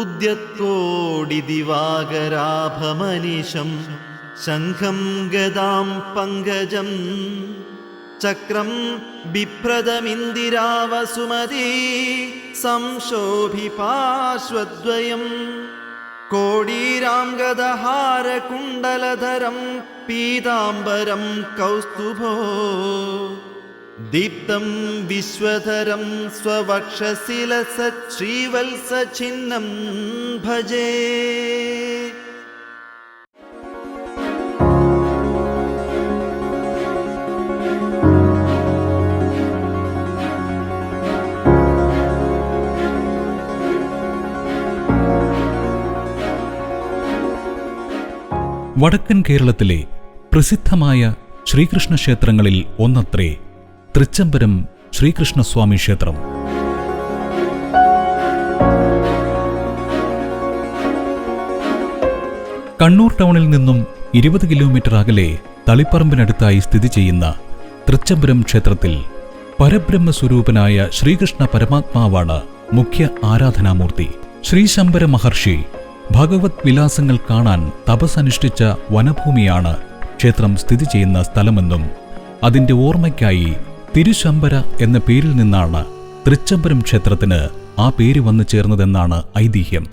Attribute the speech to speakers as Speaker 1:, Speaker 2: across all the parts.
Speaker 1: ഉദ്യത്തോടിദിവാകരാഭമനിശം ശംഖം ഗദാം പങ്കജം. ചക്രം ബിഭ്രതമിന്ദിരാവസുമതി. സംശോഭിപാർശ്വദ്വയം കോടീരാം ഗദഹാരകുണ്ടലധരം. പീതാംബരം കൗസ്തുഭോ. ദീപ്തം വിശ്വധരം സ്വവക്ഷശിലസത് ശ്രീവത്സഛിന്നം ഭജേ.
Speaker 2: വടക്കൻ കേരളത്തിലെ പ്രസിദ്ധമായ ശ്രീകൃഷ്ണ ക്ഷേത്രങ്ങളിൽ ഒന്നത്രേ തൃച്ചംബരം ശ്രീകൃഷ്ണസ്വാമി ക്ഷേത്രം. കണ്ണൂർ ടൗണിൽ നിന്നും ഇരുപത് കിലോമീറ്റർ അകലെ തളിപ്പറമ്പിനടുത്തായി സ്ഥിതി ചെയ്യുന്ന തൃച്ചംബരം ക്ഷേത്രത്തിൽ പരബ്രഹ്മസ്വരൂപനായ ശ്രീകൃഷ്ണ പരമാത്മാവാണ് മുഖ്യ ആരാധനാമൂർത്തി. ശ്രീശമ്പര മഹർഷി ഭഗവത് വിലാസങ്ങൾ കാണാൻ തപസ്സനുഷ്ഠിച്ച വനഭൂമിയാണ് ക്ഷേത്രം സ്ഥിതി ചെയ്യുന്ന സ്ഥലമെന്നും അതിന്റെ ഓർമ്മയ്ക്കായി തിരുശമ്പര എന്ന പേരിൽ നിന്നാണ് തൃച്ചംബരം ക്ഷേത്രത്തിന് ആ പേര് വന്നു ചേർന്നതെന്നാണ് ഐതിഹ്യം.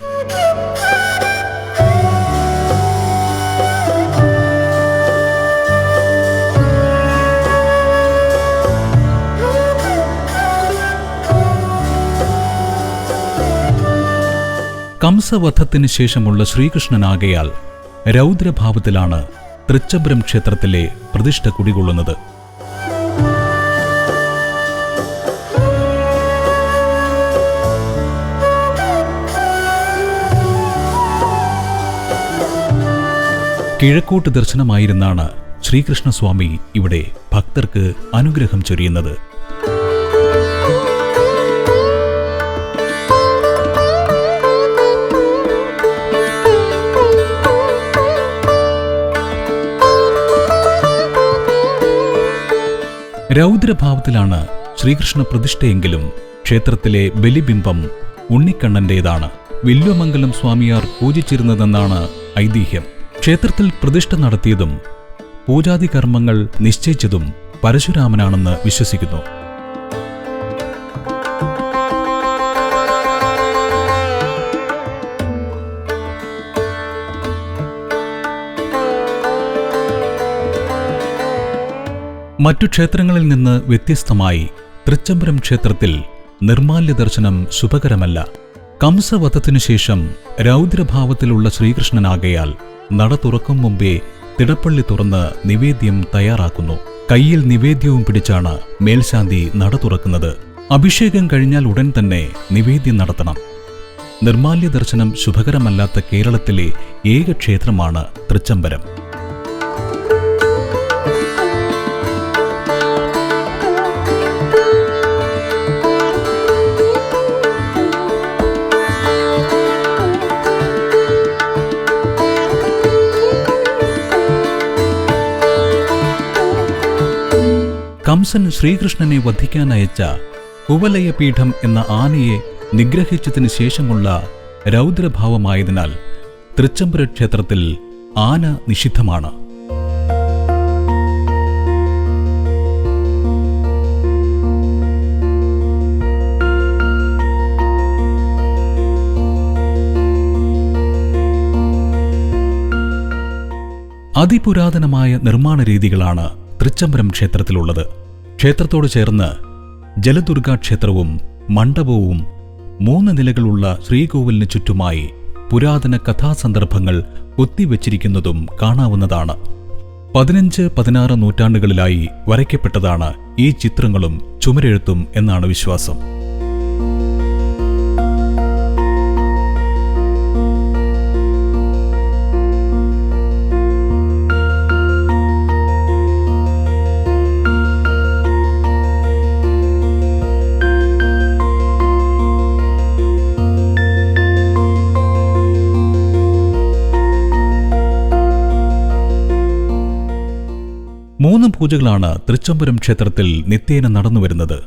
Speaker 2: കംസവധത്തിന് ശേഷമുള്ള ശ്രീകൃഷ്ണനാകയാൽ രൗദ്രഭാവത്തിലാണ് തൃച്ചംബരം ക്ഷേത്രത്തിലെ പ്രതിഷ്ഠ കുടികൊള്ളുന്നത്. കിഴക്കോട്ട് ദർശനമായിരുന്നാണ് ശ്രീകൃഷ്ണസ്വാമി ഇവിടെ ഭക്തർക്ക് അനുഗ്രഹം ചൊരിയുന്നത്. രൗദ്രഭാവത്തിലാണ് ശ്രീകൃഷ്ണ പ്രതിഷ്ഠയെങ്കിലും ക്ഷേത്രത്തിലെ ബലിബിംബം ഉണ്ണിക്കണ്ണന്റേതാണ്. വില്വമംഗലം സ്വാമിയാർ പൂജിച്ചിരുന്നതെന്നാണ് ഐതിഹ്യം. ക്ഷേത്രത്തിൽ പ്രതിഷ്ഠ നടത്തിയതും പൂജാതി കർമ്മങ്ങൾ നിശ്ചയിച്ചതും പരശുരാമനാണെന്ന് വിശ്വസിക്കുന്നു. മറ്റു ക്ഷേത്രങ്ങളിൽ നിന്ന് വ്യത്യസ്തമായി തൃച്ചംബരം ക്ഷേത്രത്തിൽ നിർമാല്യ ദർശനം ശുഭകരമല്ല. കംസവധത്തിനു ശേഷം രൗദ്രഭാവത്തിലുള്ള ശ്രീകൃഷ്ണനാകയാൽ നട തുറക്കും മുമ്പേ തിടപ്പള്ളി തുറന്ന് നിവേദ്യം തയ്യാറാക്കുന്നു. കയ്യിൽ നിവേദ്യവും പിടിച്ചാണ് മേൽശാന്തി നട തുറക്കുന്നത്. അഭിഷേകം കഴിഞ്ഞാൽ ഉടൻ തന്നെ നിവേദ്യം നടത്തണം. നിർമാല്യ ദർശനം ശുഭകരമല്ലാത്ത കേരളത്തിലെ ഏക ക്ഷേത്രമാണ് തൃച്ചംബരം. കംസൻ ശ്രീകൃഷ്ണനെ വധിക്കാൻ അയച്ച കുവലയപീഠം എന്ന ആനയെ നിഗ്രഹിച്ചതിന് ശേഷമുള്ള രൗദ്രഭാവമായതിനാൽ തൃച്ചംബര ക്ഷേത്രത്തിൽ ആന നിഷിദ്ധമാണ്. അതിപുരാതനമായ നിർമ്മാണ രീതികളാണ് തൃച്ചംബരം ക്ഷേത്രത്തിലുള്ളത്. ക്ഷേത്രത്തോട് ചേർന്ന് ജലദുർഗാ ക്ഷേത്രവും മണ്ഡപവും മൂന്ന് നിലകളുള്ള ശ്രീകോവിലിന് ചുറ്റുമായി പുരാതന കഥാസന്ദർഭങ്ങൾ കൊത്തിവെച്ചിരിക്കുന്നതും കാണാവുന്നതാണ്. പതിനഞ്ച് പതിനാറ് നൂറ്റാണ്ടുകളിലായി വരയ്ക്കപ്പെട്ടതാണ് ഈ ചിത്രങ്ങളും ചുമരെഴുത്തും എന്നാണ് വിശ്വാസം. പൂജകളാണ് തൃച്ചംബരം ക്ഷേത്രത്തിൽ നിത്യേന നടന്നുവരുന്നത്.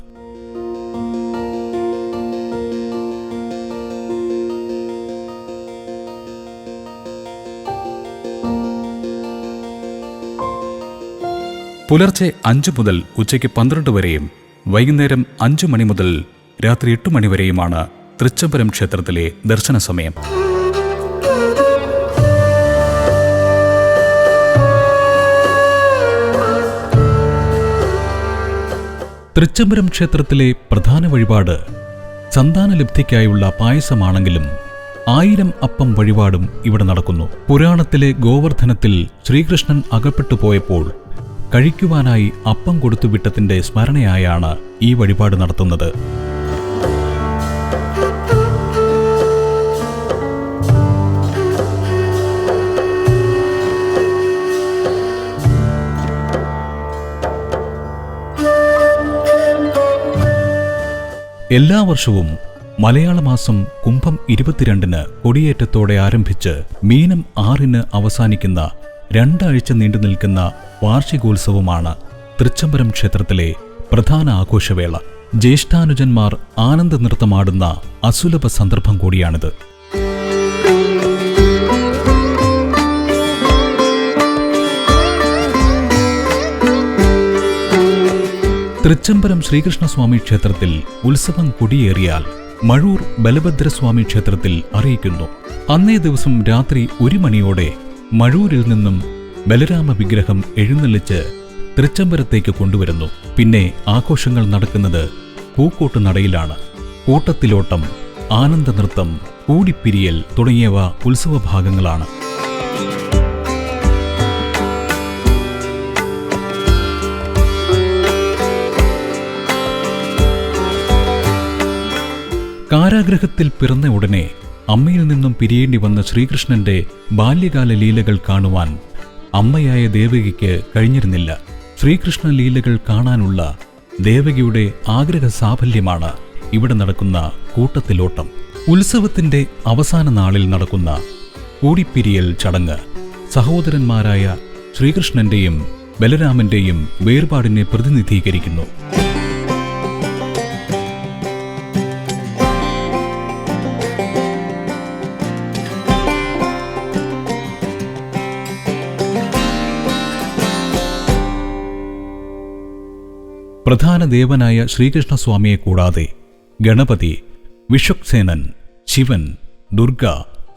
Speaker 2: പുലർച്ചെ അഞ്ച് മുതൽ ഉച്ചയ്ക്ക് പന്ത്രണ്ട് വരെയും വൈകുന്നേരം അഞ്ചു മണി മുതൽ രാത്രി എട്ട് മണിവരെയുമാണ് തൃച്ചംബരം ക്ഷേത്രത്തിലെ ദർശന സമയം തൃച്ചംബരം ക്ഷേത്രത്തിലെ പ്രധാന വഴിപാട് സന്താനലബ്ധിക്കായുള്ള പായസമാണെങ്കിലും ആയിരം അപ്പം വഴിപാടും ഇവിടെ നടക്കുന്നു. പുരാണത്തിലെ ഗോവർദ്ധനത്തിൽ ശ്രീകൃഷ്ണൻ അകപ്പെട്ടു പോയപ്പോൾ കഴിക്കുവാനായി അപ്പം കൊടുത്തുവിട്ടതിന്റെ സ്മരണയായാണ് ഈ വഴിപാട് നടത്തുന്നത്. എല്ലാ വർഷവും മലയാള മാസം കുംഭം ഇരുപത്തിരണ്ടിന് കൊടിയേറ്റത്തോടെ ആരംഭിച്ച് മീനം ആറിന് അവസാനിക്കുന്ന രണ്ടാഴ്ച നീണ്ടു നിൽക്കുന്ന വാർഷികോത്സവമാണ് തൃച്ചംബരം ക്ഷേത്രത്തിലെ പ്രധാന ആഘോഷവേള. ജ്യേഷ്ഠാനുജന്മാർ ആനന്ദ നൃത്തമാടുന്ന അസുലഭ സന്ദർഭം കൂടിയാണിത്. തൃച്ചംബരം ശ്രീകൃഷ്ണസ്വാമി ക്ഷേത്രത്തിൽ ഉത്സവം കൊടിയേറിയാൽ മഴൂർ ബലഭദ്രസ്വാമി ക്ഷേത്രത്തിൽ അറിയിക്കുന്നു. അന്നേ ദിവസം രാത്രി ഒരു മണിയോടെ മഴൂരിൽ നിന്നും ബലരാമ വിഗ്രഹം എഴുന്നള്ളിച്ച് തൃച്ചംബരത്തേക്ക് കൊണ്ടുവരുന്നു. പിന്നെ ആഘോഷങ്ങൾ നടക്കുന്നത് പൂക്കോട്ട് നടയിലാണ്. കൂട്ടത്തിലോട്ടം ആനന്ദനൃത്തം കൂടിപ്പിരിയൽ തുടങ്ങിയവ ഉത്സവ കാരാഗ്രഹത്തിൽ പിറന്ന ഉടനെ അമ്മയിൽ നിന്നും പിരിയേണ്ടി വന്ന ശ്രീകൃഷ്ണന്റെ ബാല്യകാല ലീലകൾ കാണുവാൻ അമ്മയായ ദേവകിക്ക് കഴിഞ്ഞിരുന്നില്ല. ശ്രീകൃഷ്ണ ലീലകൾ കാണാനുള്ള ദേവകിയുടെ ആഗ്രഹ സാഫല്യമാണ് ഇവിടെ നടക്കുന്ന കൂട്ടത്തിലോട്ടം. ഉത്സവത്തിന്റെ അവസാന നാളിൽ നടക്കുന്ന കൂടിപ്പിരിയൽ ചടങ്ങ്. സഹോദരന്മാരായ ശ്രീകൃഷ്ണന്റെയും ബലരാമന്റെയും വേർപാടിനെ പ്രതിനിധീകരിക്കുന്നു. പ്രധാന ദേവനായ ശ്രീകൃഷ്ണസ്വാമിയെ കൂടാതെ ഗണപതി വിശ്വക്സേനൻ ശിവൻ ദുർഗ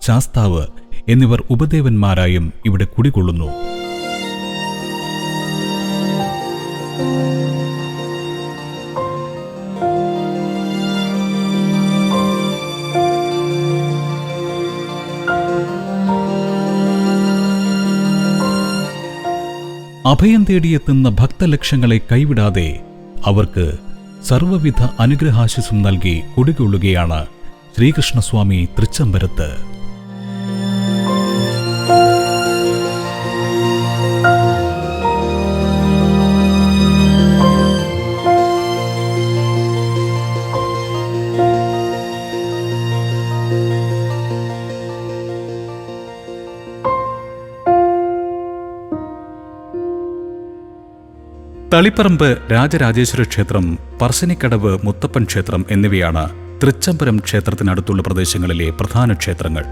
Speaker 2: ശാസ്താവ് എന്നിവർ ഉപദേവന്മാരായും ഇവിടെ കുടികൊള്ളുന്നു. അഭയം തേടിയെത്തുന്ന ഭക്തലക്ഷങ്ങളെ കൈവിടാതെ അവർക്ക് സർവവിധ അനുഗ്രഹാശിസും നൽകി കുടികൊള്ളുകയാണ് ശ്രീകൃഷ്ണസ്വാമി തൃച്ചംബരത്ത്. തളിപ്പറമ്പ് രാജരാജേശ്വര ക്ഷേത്രം പറശ്ശിനിക്കടവ് മുത്തപ്പൻ ക്ഷേത്രം എന്നിവയാണ് തൃച്ചംബരം ക്ഷേത്രത്തിനടുത്തുള്ള പ്രദേശങ്ങളിലെ പ്രധാന ക്ഷേത്രങ്ങൾ.